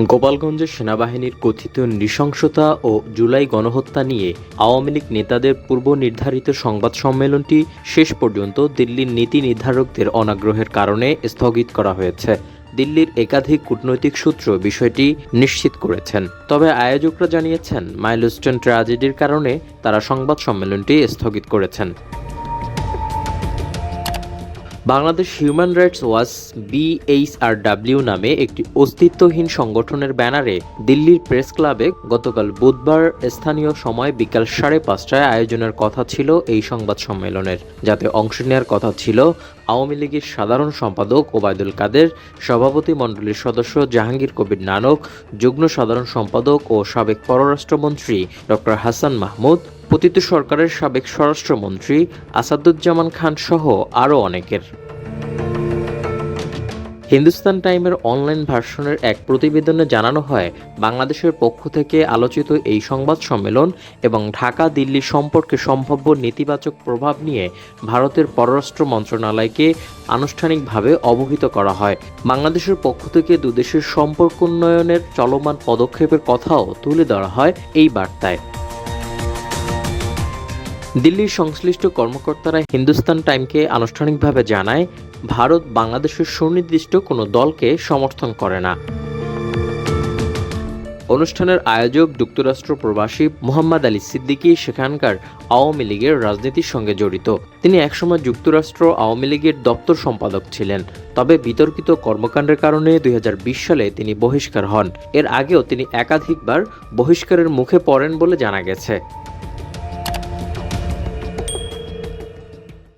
গোপালগঞ্জে সেনাবাহিনীর কথিত নৃশংসতা ও জুলাই গণহত্যা নিয়ে আওয়ামী লীগ নেতাদের পূর্ব নির্ধারিত সংবাদ সম্মেলনটি শেষ পর্যন্ত দিল্লির নীতি নির্ধারকদের অনাগ্রহের কারণে স্থগিত করা হয়েছে। দিল্লির একাধিক কূটনৈতিক সূত্র বিষয়টি নিশ্চিত করেছেন। তবে আয়োজকরা জানিয়েছেন, মাইলস্টোন ট্র্যাজেডির কারণে তারা সংবাদ সম্মেলনটি স্থগিত করেছেন। Bangladesh human rights watch BHRW নামে একটি অস্তিত্বহীন সংগঠনের ব্যানারে দিল্লির প্রেস ক্লাবে গতকাল বুধবার স্থানীয় সময় বিকাল সাড়ে পাঁচটায় আয়োজনের কথা ছিল এই সংবাদ সম্মেলনের। যাতে অংশ নেওয়ার কথা ছিল, আওয়ামী লীগের সাধারণ সম্পাদক ওবায়দুল কাদের, সভাপতি মণ্ডলীর সদস্য জাহাঙ্গীর কবির নানক, যুগ্ম সাধারণ সম্পাদক ও সাবেক পররাষ্ট্রমন্ত্রী ডক্টর হাসান মাহমুদ পতিত সরকারের সাবেক স্বরাষ্ট্রমন্ত্রী আসাদুজ্জামান খান সহ আরও অনেকের। হিন্দুস্তান টাইমের অনলাইন ভার্সনের এক প্রতিবেদনে জানানো হয়, বাংলাদেশের পক্ষ থেকে আলোচিত এই সংবাদ সম্মেলন এবং ঢাকা দিল্লি সম্পর্কে সম্ভাব্য নেতিবাচক প্রভাব নিয়ে ভারতের পররাষ্ট্র মন্ত্রণালয়কে আনুষ্ঠানিকভাবে অবহিত করা হয়। বাংলাদেশের পক্ষ থেকে দুদেশের সম্পর্ক উন্নয়নের চলমান পদক্ষেপের কথাও তুলে ধরা হয় এই বার্তায়। দিল্লির সংশ্লিষ্ট কর্মকর্তারা হিন্দুস্তান টাইমকে আনুষ্ঠানিকভাবে জানায়, ভারত বাংলাদেশের সুনির্দিষ্ট কোনো দলকে সমর্থন করে না। অনুষ্ঠানের আয়োজক যুক্তরাষ্ট্র প্রবাসী মোহাম্মদ আলী সিদ্দিকী সেখানকার আওয়ামী লীগের রাজনীতির সঙ্গে জড়িত। তিনি একসময় যুক্তরাষ্ট্র আওয়ামী লীগের দপ্তর সম্পাদক ছিলেন, তবে বিতর্কিত কর্মকাণ্ডের কারণে দুই হাজার বিশ সালে তিনি বহিষ্কার হন। এর আগেও তিনি একাধিকবার বহিষ্কারের মুখে পড়েন বলে জানা গেছে।